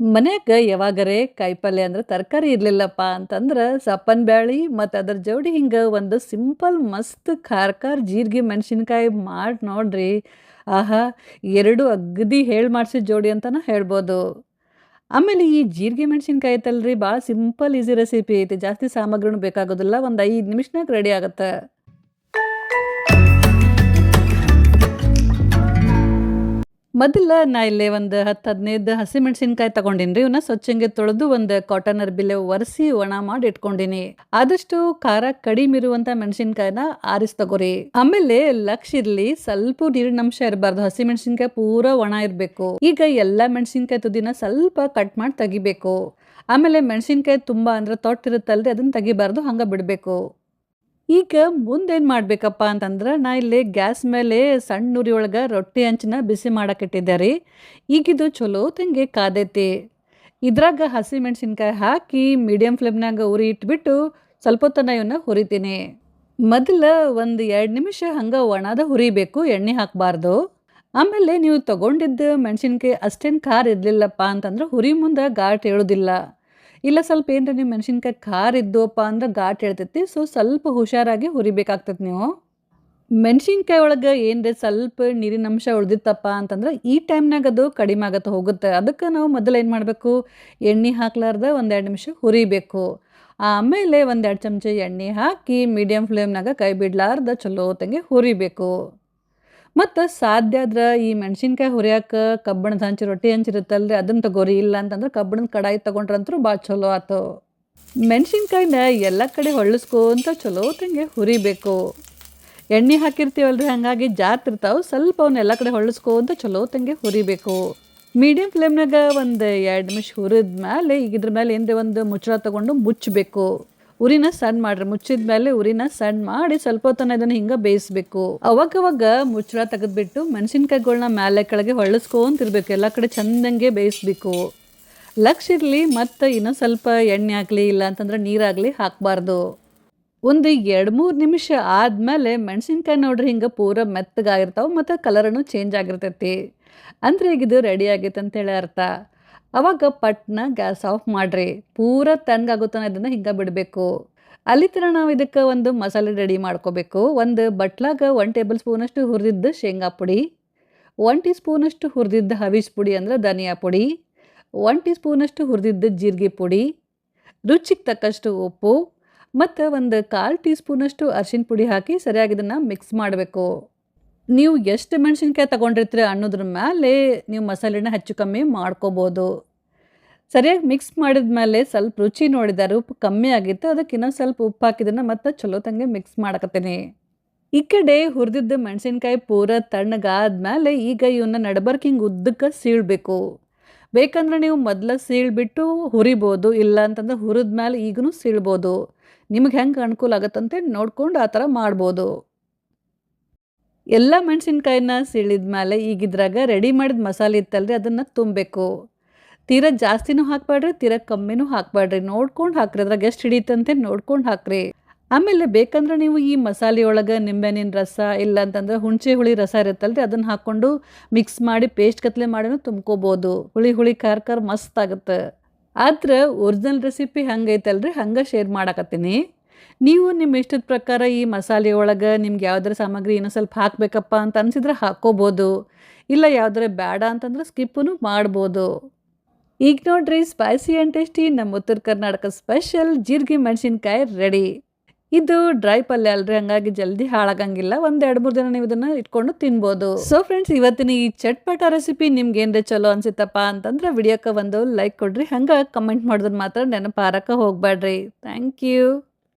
ಮನ್ಯಾಗ ಯಾವಾಗರೆ ಕಾಯಿಪಲ್ಯ ಅಂದ್ರೆ ತರಕಾರಿ ಇರಲಿಲ್ಲಪ್ಪ ಅಂತಂದ್ರೆ ಸಪ್ಪನ್ ಬ್ಯಾಳಿ ಮತ್ತು ಅದ್ರ ಜೋಡಿ ಹಿಂಗೆ ಒಂದು ಸಿಂಪಲ್ ಮಸ್ತ್ ಖಾರ ಖಾರ ಜೀರಿಗೆ ಮೆಣಸಿನ್ಕಾಯಿ ಮಾಡಿ ನೋಡ್ರಿ. ಆಹಾ, ಎರಡು ಅಗ್ದಿ ಹೇಳಿ ಮಾಡಿಸಿದ ಜೋಡಿ ಅಂತಲೂ ಹೇಳ್ಬೋದು. ಆಮೇಲೆ ಈ ಜೀರಿಗೆ ಮೆಣಸಿನ್ಕಾಯಿ ಐತಲ್ರಿ ಭಾಳ ಸಿಂಪಲ್ ಈಸಿ ರೆಸಿಪಿ ಐತಿ. ಜಾಸ್ತಿ ಸಾಮಗ್ರಿನೂ ಬೇಕಾಗೋದಿಲ್ಲ. ಒಂದು ಐದು ನಿಮಿಷನಾಗ ರೆಡಿ ಆಗುತ್ತೆ. ಮೊದಲ ನಾ ಇಲ್ಲಿ ಒಂದು ಹತ್ತು ಹದಿನೈದು ಹಸಿಮೆಣಸಿನ್ಕಾಯಿ ತಗೊಂಡಿನ್ರಿ ಇವನ್ನ ಸ್ವಚ್ಛಂಗೆ ತೊಳೆದು ಒಂದು ಕಾಟನ್ ಅರ್ಬಿಲೆ ಒರೆಸಿ ಒಣ ಮಾಡಿ ಇಟ್ಕೊಂಡಿನಿ. ಆದಷ್ಟು ಖಾರ ಕಡಿಮೆ ಇರುವಂತ ಮೆಣಸಿನ್ಕಾಯಿನ ಆರಿಸಿ ತಗೋರಿ. ಆಮೇಲೆ ಲಕ್ಷ ಇರ್ಲಿ ಸ್ವಲ್ಪ ನೀರಿನ ಅಂಶ ಇರಬಾರ್ದು ಹಸಿ ಮೆಣಸಿನ್ಕಾಯಿ ಪೂರಾ ಒಣ ಇರಬೇಕು. ಈಗ ಎಲ್ಲಾ ಮೆಣಸಿನ್ಕಾಯಿ ತುದಿನ ಸ್ವಲ್ಪ ಕಟ್ ಮಾಡಿ ತೆಗಿಬೇಕು. ಆಮೇಲೆ ಮೆಣಸಿನ್ಕಾಯಿ ತುಂಬಾ ಅಂದ್ರೆ ತೊಟ್ಟಿರುತ್ತಲ್ರಿ, ಅದನ್ನ ತೆಗಿಬಾರ್ದು, ಹಂಗ ಬಿಡಬೇಕು. ಈಗ ಮುಂದೇನು ಮಾಡಬೇಕಪ್ಪ ಅಂತಂದ್ರೆ ನಾ ಇಲ್ಲಿ ಗ್ಯಾಸ್ ಮೇಲೆ ಸಣ್ಣ ಉರಿ ಒಳಗೆ ರೊಟ್ಟಿ ಹಂಚನ ಬಿಸಿ ಮಾಡಕ್ಕಿಟ್ಟಿದ್ದೆ ರೀ ಈಗಿದು ಚಲೋ ತಂಗೆ ಕಾದೈತಿ. ಇದ್ರಾಗ ಹಸಿ ಮೆಣಸಿನ್ಕಾಯಿ ಹಾಕಿ ಮೀಡಿಯಂ ಫ್ಲೇಮ್ನಾಗ ಉರಿ ಇಟ್ಬಿಟ್ಟು ಸ್ವಲ್ಪ ತನ ಇವನ್ನ ಹುರಿತೀನಿ. ಮೊದಲ ಒಂದು ಎರಡು ನಿಮಿಷ ಹಂಗೆ ಒಣದ ಹುರಿಬೇಕು, ಎಣ್ಣೆ ಹಾಕಬಾರ್ದು. ಆಮೇಲೆ ನೀವು ತಗೊಂಡಿದ್ದ ಮೆಣಸಿನ್ಕಾಯಿ ಅಷ್ಟೇನು ಖಾರ ಇರಲಿಲ್ಲಪ್ಪ ಅಂತಂದ್ರೆ ಹುರಿ ಮುಂದೆ ಘಾಟ್ ಹೇಳೋದಿಲ್ಲ ಇಲ್ಲ ಸ್ವಲ್ಪ ಏನರ ನೀವು ಮೆಣಸಿನ್ಕಾಯಿ ಖಾರ ಇದ್ದೋಪ್ಪ ಅಂದ್ರೆ ಘಾಟ್ ಹೇಳ್ತೈತಿ ಸೊ ಸ್ವಲ್ಪ ಹುಷಾರಾಗಿ ಹುರಿಬೇಕಾಗ್ತೈತಿ ನೀವು. ಮೆಣಸಿನ್ಕಾಯಿ ಒಳಗೆ ಏನ್ರಿ ಸ್ವಲ್ಪ ನೀರಿನ ಅಂಶ ಉಳ್ದಿತ್ತಪ್ಪ ಅಂತಂದ್ರೆ ಈ ಟೈಮ್ನಾಗ ಅದು ಕಡಿಮೆ ಆಗತ್ತೆ, ಹೋಗುತ್ತೆ. ಅದಕ್ಕೆ ನಾವು ಮೊದಲು ಏನು ಮಾಡಬೇಕು? ಎಣ್ಣೆ ಹಾಕ್ಲಾರ್ದ ಒಂದೆರಡು ನಿಮಿಷ ಹುರಿಬೇಕು. ಆಮೇಲೆ ಒಂದೆರಡು ಚಮಚ ಎಣ್ಣೆ ಹಾಕಿ ಮೀಡಿಯಮ್ ಫ್ಲೇಮ್ನಾಗ ಕೈ ಬಿಡ್ಲಾರ್ದ ಚಲೋ ತಂಗೆ ಹುರಿಬೇಕು. ಮತ್ತು ಸಾಧ್ಯ ಆದ್ರೆ ಈ ಮೆಣಸಿನ್ಕಾಯಿ ಹುರಿಯಾಕ ಕಬ್ಬಣದ ಹಂಚಿ ರೊಟ್ಟಿ ಹಂಚಿರುತ್ತಲ್ರಿ ಅದನ್ನು ತಗೋರಿ, ಇಲ್ಲ ಅಂತಂದ್ರೆ ಕಬ್ಬಣದ ಕಡಾಯಿ ತೊಗೊಂಡ್ರಂತೂ ಭಾಳ ಚಲೋ ಆತು. ಮೆಣಸಿನ್ಕಾಯಿನ ಎಲ್ಲ ಕಡೆ ಹೊಳ್ಳಿಸ್ಕೊಂತ ಚಲೋ ತಂಗೆ ಹುರಿಬೇಕು. ಎಣ್ಣೆ ಹಾಕಿರ್ತೀವಲ್ರಿ, ಹಾಗಾಗಿ ಜಾತಿರ್ತಾವೆ ಸ್ವಲ್ಪ ಅವನ್ನ ಎಲ್ಲ ಕಡೆ ಹೊಳ್ಳಿಸ್ಕೊಂತ ಚಲೋ ತಂಗೆ ಹುರಿಬೇಕು. ಮೀಡಿಯಮ್ ಫ್ಲೇಮ್ನಾಗ ಒಂದು ಎರಡು ನಿಮಿಷ ಹುರಿದ ಮೇಲೆ ಈಗ ಇದ್ರ ಮೇಲೆ ಏನ್ರಿ ಒಂದು ಮುಚ್ಚಳ ತೊಗೊಂಡು ಮುಚ್ಚಬೇಕು. ಉರಿನ ಸಣ್ಣ ಮಾಡ್ರಿ, ಮುಚ್ಚಿದ ಮೇಲೆ ಉರಿನ ಸಣ್ಣ ಮಾಡಿ ಸ್ವಲ್ಪ ಹೊತ್ತನ ಇದನ್ನ ಹಿಂಗ ಬೇಯಿಸ್ಬೇಕು. ಅವಾಗವಾಗ ಮುಚ್ಚಳ ತೆಗೆದ್ಬಿಟ್ಟು ಮೆಣಸಿನ್ಕಾಯಿಗಳನ್ನ ಮೇಲೆ ಕೆಳಗೆ ಹೊಳ್ಳಿಸ್ಕೊಂತಿರ್ಬೇಕು, ಎಲ್ಲ ಕಡೆ ಚಂದಂಗೆ ಬೇಯಿಸ್ಬೇಕು. ಲಕ್ಷ ಇರಲಿ, ಮತ್ತು ಇನ್ನೂ ಸ್ವಲ್ಪ ಎಣ್ಣೆ ಆಗಲಿ, ಇಲ್ಲ ಅಂತಂದ್ರೆ ನೀರಾಗಲಿ ಹಾಕಬಾರ್ದು. ಒಂದು ಎರಡು ಮೂರು ನಿಮಿಷ ಆದಮೇಲೆ ಮೆಣಸಿನ್ಕಾಯಿ ನೋಡ್ರಿ ಹಿಂಗೆ ಪೂರ ಮೆತ್ತಗಾಗಿರ್ತಾವೆ, ಮತ್ತು ಕಲರನು ಚೇಂಜ್ ಆಗಿರ್ತೈತಿ. ಅಂದ್ರೆ ಈಗ ಇದು ರೆಡಿ ಆಗೈತೆ ಅಂತೇಳಿ ಅರ್ಥ. ಅವಾಗ ಪಟ್ನ ಗ್ಯಾಸ್ ಆಫ್ ಮಾಡಿರಿ. ಪೂರ ತಣ್ಣಗಾಗುತ್ತಾನೆ ಅದನ್ನು ಹಿಂಗೆ ಬಿಡಬೇಕು. ಅಲ್ಲಿ ಥರ ನಾವು ಇದಕ್ಕೆ ಒಂದು ಮಸಾಲೆ ರೆಡಿ ಮಾಡ್ಕೋಬೇಕು. ಒಂದು ಬಟ್ಲಾಗ ಒನ್ ಟೇಬಲ್ ಸ್ಪೂನಷ್ಟು ಹುರಿದಿದ್ದ ಶೇಂಗಾ ಪುಡಿ ಒನ್ ಟೀ ಸ್ಪೂನಷ್ಟು ಹುರಿದಿದ್ದ ಹವಿಸ್ ಪುಡಿ ಅಂದ್ರೆ ಧನಿಯಾ ಪುಡಿ ಒನ್ ಟೀ ಸ್ಪೂನಷ್ಟು ಹುರಿದಿದ್ದ ಜೀರಿಗೆ ಪುಡಿ, ರುಚಿಗೆ ತಕ್ಕಷ್ಟು ಉಪ್ಪು, ಮತ್ತು ಒಂದು ಕಾಲು ಟೀ ಸ್ಪೂನಷ್ಟು ಅರ್ಶಿನ ಪುಡಿ ಹಾಕಿ ಸರಿಯಾಗಿ ಇದನ್ನು ಮಿಕ್ಸ್ ಮಾಡಬೇಕು. ನೀವು ಎಷ್ಟು ಮೆಣಸಿನ್ಕಾಯಿ ತೊಗೊಂಡಿರ್ತೀರಿ ಅನ್ನೋದ್ರ ಮೇಲೆ ನೀವು ಮಸಾಲೆನ ಹೆಚ್ಚು ಕಮ್ಮಿ ಮಾಡ್ಕೋಬೋದು. ಸರಿಯಾಗಿ ಮಿಕ್ಸ್ ಮಾಡಿದ ಮೇಲೆ ಸ್ವಲ್ಪ ರುಚಿ ನೋಡಿದ್ದಾರೆ ಉಪ್ಪು ಕಮ್ಮಿ ಆಗಿತ್ತು, ಅದಕ್ಕೆ ಇನ್ನೊಂದು ಸ್ವಲ್ಪ ಉಪ್ಪು ಹಾಕಿದ್ದನ್ನು ಮತ್ತೆ ಚಲೋ ತಂಗೆ ಮಿಕ್ಸ್ ಮಾಡಕತ್ತೀನಿ. ಈ ಕಡೆ ಹುರಿದಿದ್ದ ಮೆಣಸಿನ್ಕಾಯಿ ಪೂರ ತಣ್ಣಗಾದ್ಮೇಲೆ ಈಗ ಇವನ್ನ ನಡಬರ್ಕಿಂಗ್ ಉದ್ದಕ್ಕೆ ಸೀಳಬೇಕು. ಬೇಕಂದ್ರೆ ನೀವು ಮೊದಲ ಸೀಳ್ಬಿಟ್ಟು ಹುರಿಬೋದು ಇಲ್ಲ ಅಂತಂದ್ರೆ ಹುರಿದ ಮೇಲೆ ಈಗೂ ಸೀಳ್ಬೋದು. ನಿಮಗೆ ಹೆಂಗೆ ಅನುಕೂಲ ಆಗುತ್ತಂತೆ ನೋಡ್ಕೊಂಡು ಆ ಥರ ಮಾಡ್ಬೋದು. ಎಲ್ಲ ಮೆಣಸಿನ್ಕಾಯಿನ ಸಿಳಿದ ಮೇಲೆ ಈಗ ಇದ್ರಾಗ ರೆಡಿ ಮಾಡಿದ ಮಸಾಲೆ ಇತ್ತಲ್ರಿ, ಅದನ್ನು ತುಂಬಬೇಕು. ತೀರ ಜಾಸ್ತಿನೂ ಹಾಕ್ಬಾಡ್ರಿ ತೀರ ಕಮ್ಮಿನೂ ಹಾಕ್ಬಾಡ್ರಿ ನೋಡ್ಕೊಂಡು ಹಾಕ್ರಿ, ಅದ್ರಾಗ ಎಷ್ಟು ಹಿಡಿಯುತ್ತಂತೆ ನೋಡ್ಕೊಂಡು ಹಾಕ್ರಿ. ಆಮೇಲೆ ಬೇಕಂದ್ರೆ ನೀವು ಈ ಮಸಾಲೆ ಒಳಗೆ ನಿಂಬೆಹಣ್ಣಿನ ರಸ ಇಲ್ಲ ಅಂತಂದ್ರೆ ಹುಣಸೆ ಹುಳಿ ರಸ ಇರುತ್ತಲ್ರಿ, ಅದನ್ನು ಹಾಕ್ಕೊಂಡು ಮಿಕ್ಸ್ ಮಾಡಿ ಪೇಸ್ಟ್ ಕತ್ಲೆ ಮಾಡಿನೂ ತುಂಬ್ಕೋಬೋದು. ಹುಳಿ ಹುಳಿ ಖಾರ ಖಾರ ಮಸ್ತ್ ಆಗುತ್ತೆ. ಆದ್ರೆ ಒರಿಜಿನಲ್ ರೆಸಿಪಿ ಹಂಗೈತಲ್ರಿ, ಹಂಗೆ ಶೇರ್ ಮಾಡಕತ್ತೀನಿ. ನೀವು ನಿಮ್ಮ ಇಷ್ಟದ ಪ್ರಕಾರ ಈ ಮಸಾಲೆ ಒಳಗೆ ನಿಮ್ಗೆ ಯಾವ್ದಾರ ಸಾಮಗ್ರಿ ಏನೋ ಸ್ವಲ್ಪ ಹಾಕಬೇಕಪ್ಪ ಅಂತ ಅನಿಸಿದ್ರೆ ಹಾಕ್ಕೋಬೋದು. ಇಲ್ಲ ಯಾವ್ದಾರ ಬೇಡ ಅಂತಂದ್ರೆ ಸ್ಕಿಪ್ಪೂ ಮಾಡ್ಬೋದು. ಈಗ ನೋಡ್ರಿ ಸ್ಪೈಸಿ ಆ್ಯಂಡ್ ಟೇಸ್ಟಿ ನಮ್ಮ ಉತ್ತರ ಕರ್ನಾಟಕ ಸ್ಪೆಷಲ್ ಜೀರಿಗೆ ಮೆಣಸಿನ್ಕಾಯಿ ರೆಡಿ ಇದು ಡ್ರೈ ಪಲ್ಯ ಅಲ್ರಿ, ಹಂಗಾಗಿ ಜಲ್ದಿ ಹಾಳಾಗಂಗಿಲ್ಲ. ಒಂದು ಎರಡು ಮೂರು ದಿನ ನೀವು ಇದನ್ನ ಇಟ್ಕೊಂಡು ತಿನ್ಬೋದು. ಸೊ ಫ್ರೆಂಡ್ಸ್ ಇವತ್ತಿನ ಈ ಚಟ್ಪಟ ರೆಸಿಪಿ ನಿಮ್ಗೆ ಏನ್ರಿ ಚಲೋ ಅನ್ಸಿತ್ತಪ್ಪ ಅಂತಂದ್ರೆ ವಿಡಿಯೋಕ್ಕೆ ಒಂದು ಲೈಕ್ ಕೊಡ್ರಿ. ಹಂಗೆ ಕಮೆಂಟ್ ಮಾಡಿದ್ರೆ ಮಾತ್ರ ನೆನಪಾರಕ್ಕೆ ಹೋಗ್ಬೇಡ್ರಿ ಥ್ಯಾಂಕ್ ಯು